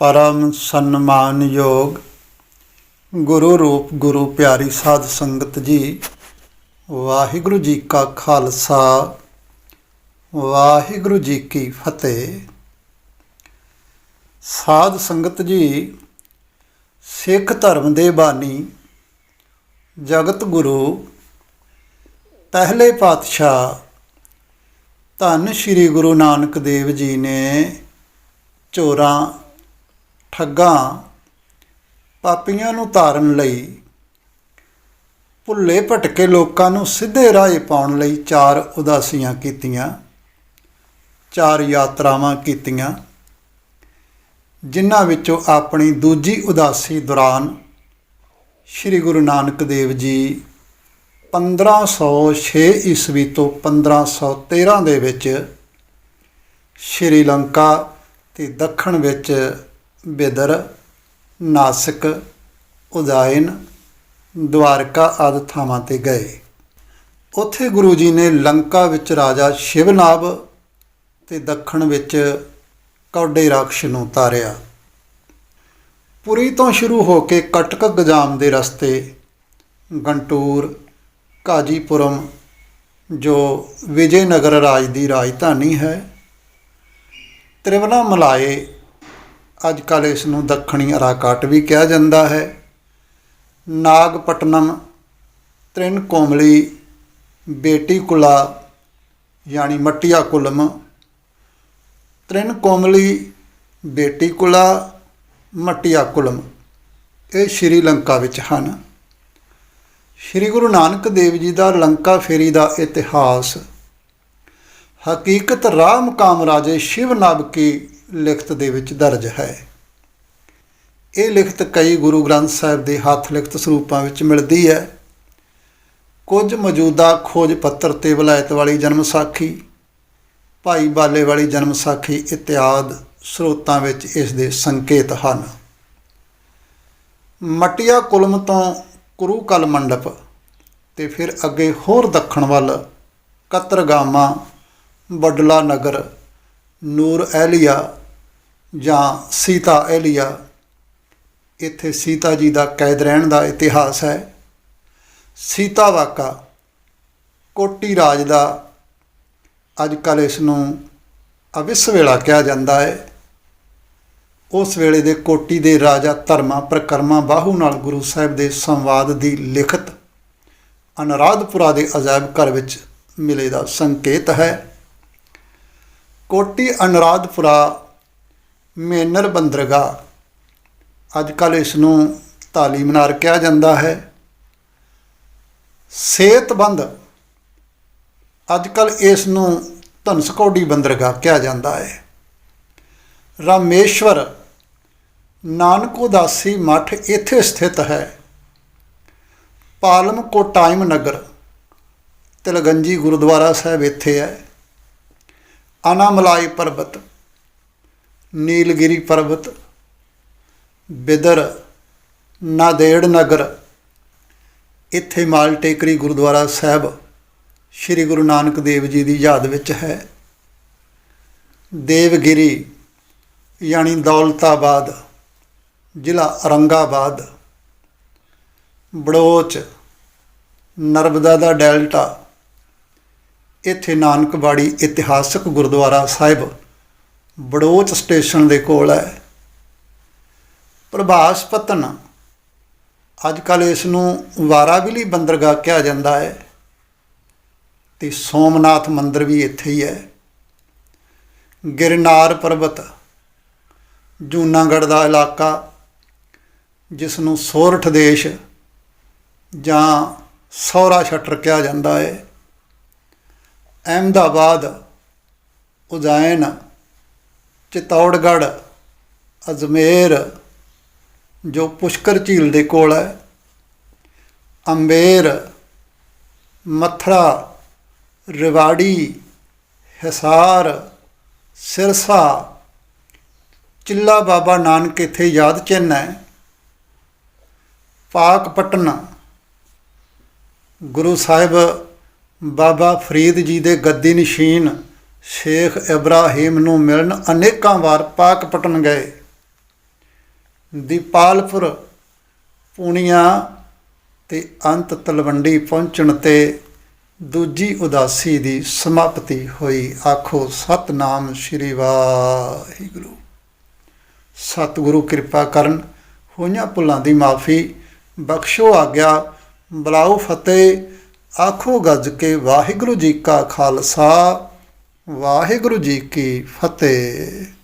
ਪਰਮ ਸਨਮਾਨਯੋਗ ਗੁਰੂ ਰੂਪ ਗੁਰੂ ਪਿਆਰੀ ਸਾਧ ਸੰਗਤ ਜੀ, ਵਾਹਿਗੁਰੂ ਜੀ ਕਾ ਖਾਲਸਾ, ਵਾਹਿਗੁਰੂ ਜੀ ਕੀ ਫਤਿਹ। ਸਾਧ ਸੰਗਤ ਜੀ, ਸਿੱਖ ਧਰਮ ਦੇ ਬਾਨੀ, ਜਗਤ ਗੁਰੂ, ਪਹਿਲੇ ਪਾਤਸ਼ਾਹ, ਧੰਨ ਸ੍ਰੀ ਗੁਰੂ ਨਾਨਕ ਦੇਵ ਜੀ ਨੇ ਚੋਰਾਂ ਠੱਗਾਂ ਪਾਪੀਆਂ ਨੂੰ ਧਾਰਨ ਲਈ, ਭੁੱਲੇ ਭਟਕੇ ਲੋਕਾਂ ਨੂੰ ਸਿੱਧੇ ਰਾਹ ਪਾਉਣ ਲਈ ਚਾਰ ਉਦਾਸੀਆਂ ਕੀਤੀਆਂ, ਚਾਰ ਯਾਤਰਾਵਾਂ ਕੀਤੀਆਂ, ਜਿਨ੍ਹਾਂ ਵਿੱਚੋਂ ਆਪਣੀ ਦੂਜੀ ਉਦਾਸੀ ਦੌਰਾਨ ਸ੍ਰੀ ਗੁਰੂ ਨਾਨਕ ਦੇਵ ਜੀ 1506 ਈਸਵੀ ਤੋਂ 1513 ਦੇ ਵਿੱਚ ਸ਼੍ਰੀਲੰਕਾ ਤੇ ਦੱਖਣ ਵਿੱਚ ਬਿਦਰ, ਨਾਸਿਕ, ਉਦਾਇਨ, ਦਵਾਰਕਾ ਆਦਿ ਥਾਵਾਂ ਤੇ ਗਏ। ਉੱਥੇ ਗੁਰੂ ਜੀ ਨੇ ਲੰਕਾ ਵਿੱਚ ਰਾਜਾ ਸ਼ਿਵਨਾਭ ਤੇ ਦੱਖਣ ਵਿੱਚ ਕੌਡੇ ਰਾਖਸ਼ ਨੂੰ ਉਤਾਰਿਆ ਪੁਰੀ ਤੋਂ ਸ਼ੁਰੂ ਹੋ ਕੇ ਕਟਕ ਗਜਾਮ ਦੇ ਰਸਤੇ ਗੰਟੂਰ, ਕਾਜੀਪੁਰਮ, ਜੋ ਵਿਜੇਨਗਰ ਰਾਜ ਦੀ ਰਾਜਧਾਨੀ ਹੈ ਤ੍ਰਿਵਨਾਮਲਾਏ ਅੱਜ ਕੱਲ੍ਹ ਇਸ ਨੂੰ ਦੱਖਣੀ ਅਰਾਕਾਟ ਵੀ ਕਿਹਾ ਜਾਂਦਾ ਹੈ। ਨਾਗਪਟਨਮ ਤ੍ਰਿਨ ਕੋਮਲੀ ਬੇਟੀ ਕੁਲਾ ਯਾਨੀ ਮਟੀਆ ਕੁਲਮ ਤ੍ਰਿਨ ਕੋਮਲੀ ਬੇਟੀ ਕੁਲਾ ਮਟੀਆ ਕੁਲਮ ਇਹ ਸ਼੍ਰੀਲੰਕਾ ਵਿੱਚ ਹਨ। ਸ਼੍ਰੀ ਗੁਰੂ ਨਾਨਕ ਦੇਵ ਜੀ ਦਾ ਲੰਕਾ ਫੇਰੀ ਦਾ ਇਤਿਹਾਸ, ਹਕੀਕਤ ਰਾਹ ਮਕਾਮ ਰਾਜੇ ਸ਼ਿਵ ਨਾਭ ਕੀ ਲਿਖਤ ਦੇ ਵਿੱਚ ਦਰਜ ਹੈ। ਇਹ ਲਿਖਤ ਕਈ ਗੁਰੂ ਗ੍ਰੰਥ ਸਾਹਿਬ ਦੇ ਹੱਥ ਲਿਖਤ ਸਰੂਪਾਂ ਵਿੱਚ ਮਿਲਦੀ ਹੈ। ਕੁਝ ਮੌਜੂਦਾ ਖੋਜ ਪੱਤਰ ਤੇ ਵਿਲਾਇਤ ਵਾਲੀ ਜਨਮ ਸਾਖੀ, ਭਾਈ ਬਾਲੇ ਵਾਲੀ ਜਨਮ ਸਾਖੀ ਇਤਿਆਦ ਸਰੋਤਾਂ ਵਿੱਚ ਇਸ ਦੇ ਸੰਕੇਤ ਹਨ। ਮਟਿਆ ਕੁਲਮ ਤੋਂ ਕੁਰੂ ਕਲ ਮੰਡਪ ਤੇ ਫਿਰ ਅੱਗੇ ਹੋਰ ਦੱਖਣ ਵੱਲ ਕਤਰਗਾਮਾ, ਬਡਲਾ ਨਗਰ, ਨੂਰ ਐਲੀਆ ਜਾਂ ਸੀਤਾ ਐਲੀਆ, ਇੱਥੇ ਸੀਤਾ ਜੀ ਦਾ ਕੈਦ ਰਹਿਣ ਦਾ ਇਤਿਹਾਸ ਹੈ। ਸੀਤਾ ਵਾਕਾ, ਕੋਟੀ ਰਾਜ ਦਾ ਅੱਜ ਕੱਲ੍ਹ ਇਸ ਨੂੰ ਅਵਿਸ ਵੇਲਾ ਕਿਹਾ ਜਾਂਦਾ ਹੈ। ਉਸ ਵੇਲੇ ਦੇ ਕੋਟੀ ਦੇ ਰਾਜਾ ਧਰਮਾ, ਪ੍ਰਕਰਮਾ ਬਾਹੂ ਨਾਲ ਗੁਰੂ ਸਾਹਿਬ ਦੇ ਸੰਵਾਦ ਦੀ ਲਿਖਤ ਅਨਰਾਧਪੁਰਾ ਦੇ ਅਜਾਇਬ ਘਰ ਵਿੱਚ ਮਿਲੇ ਦਾ ਸੰਕੇਤ ਹੈ। ਕੋਟੀ ਅਨਰਾਧਪੁਰਾ ਮੇਨਰ ਬੰਦਰਗਾਹ ਅੱਜ ਕੱਲ੍ਹ ਇਸ ਨੂੰ ਧਾਲੀ ਮਨਾਰ ਕਿਹਾ ਜਾਂਦਾ ਹੈ। ਸਿਹਤਬੰਦ ਅੱਜ ਕੱਲ੍ਹ ਇਸ ਨੂੰ ਧਨਸਕੌਡੀ ਬੰਦਰਗਾਹ ਕਿਹਾ ਜਾਂਦਾ ਹੈ। ਰਾਮੇਸ਼ਵਰ। ਨਾਨਕ ਉਦਾਸੀ ਮੱਠ ਇੱਥੇ ਸਥਿਤ ਹੈ। ਪਾਲਮ ਕੋਟਾਇਮ ਨਗਰ। ਤਿਲਗੰਜੀ ਗੁਰਦੁਆਰਾ ਸਾਹਿਬ ਇੱਥੇ ਹੈ। ਅਨਾਮਲਾਈ ਪਰਬਤ। ਨੀਲਗਿਰੀ ਪਰਬਤ, ਬਿਦਰ ਨਾਦੇੜ ਨਗਰ, ਇੱਥੇ ਮਾਲ ਟੇਕਰੀ ਗੁਰਦੁਆਰਾ ਸਾਹਿਬ ਸ੍ਰੀ ਗੁਰੂ ਨਾਨਕ ਦੇਵ ਜੀ ਦੀ ਯਾਦ ਵਿੱਚ ਹੈ। ਦੇਵਗਿਰੀ ਯਾਨੀ ਦੌਲਤਾਬਾਦ, ਜ਼ਿਲ੍ਹਾ ਔਰੰਗਾਬਾਦ, ਬੜੋਚ, ਨਰਮਦਾ ਦਾ ਡੈਲਟਾ, ਇੱਥੇ ਨਾਨਕਵਾੜੀ ਇਤਿਹਾਸਕ ਗੁਰਦੁਆਰਾ ਸਾਹਿਬ ਬੜੋਚ ਸਟੇਸ਼ਨ ਦੇ ਕੋਲ ਹੈ। ਪ੍ਰਭਾਸ ਪਤਨ ਅੱਜ ਕੱਲ੍ਹ ਇਸ ਨੂੰ ਵਾਰਾਵਿਲੀ ਬੰਦਰਗਾਹ ਕਿਹਾ ਜਾਂਦਾ ਹੈ ਤੇ ਸੋਮਨਾਥ ਮੰਦਿਰ ਵੀ ਇੱਥੇ ਹੀ ਹੈ। ਗਿਰਨਾਰ ਪਰਬਤ, ਜੂਨਾਗੜ੍ਹ ਦਾ ਇਲਾਕਾ ਜਿਸ ਨੂੰ ਸੋਰਠ ਦੇਸ਼ ਜਾਂ ਸੌਰਾ ਸ਼ਟਰ ਕਿਹਾ ਜਾਂਦਾ ਹੈ। ਅਹਿਮਦਾਬਾਦ, ਉਜੈਨ ਚਿਤੌੜਗੜ੍ਹ, ਅਜਮੇਰ, ਜੋ ਪੁਸ਼ਕਰ ਝੀਲ ਦੇ ਕੋਲ ਹੈ, ਅੰਬੇਰ, ਮਥਰਾ, ਰਿਵਾੜੀ, ਹਿਸਾਰ, ਸਿਰਸਾ, ਚਿੱਲਾ ਬਾਬਾ ਨਾਨਕ ਇੱਥੇ ਯਾਦ ਚਿੰਨ੍ਹ ਹੈ, ਪਾਕਪਟਨ, ਗੁਰੂ ਸਾਹਿਬ ਬਾਬਾ ਫਰੀਦ ਜੀ ਦੇ ਗੱਦੀ ਨਸ਼ੀਨ ਸ਼ੇਖ ਇਬਰਾਹੀਮ ਨੂੰ ਮਿਲਣ ਅਨੇਕਾਂ ਵਾਰ ਪਾਕਪਟਨ ਗਏ। ਦੀਪਾਲਪੁਰ, ਪੂਣੀਆਂ ਤੇ ਅੰਤ ਤਲਵੰਡੀ ਪਹੁੰਚਣ ਤੇ ਦੂਜੀ ਉਦਾਸੀ ਦੀ ਸਮਾਪਤੀ ਹੋਈ। ਆਖੋ, ਸਤਨਾਮ ਸ਼੍ਰੀ ਵਾਹਿਗੁਰੂ। ਸਤਿਗੁਰੂ ਕਿਰਪਾ ਕਰਨ, ਹੋਈਆਂ ਭੁੱਲਾਂ ਦੀ ਮਾਫੀ, ਬਖਸ਼ੋ ਆਗਿਆ ਬਲਾਉ ਫਤਿਹ, ਆਖੋ ਗੱਜ ਕੇ ਵਾਹਿਗੁਰੂ ਜੀ ਕਾ ਖਾਲਸਾ। ਵਾਹਿਗੁਰੂ ਜੀ ਕੀ ਫਤਿਹ।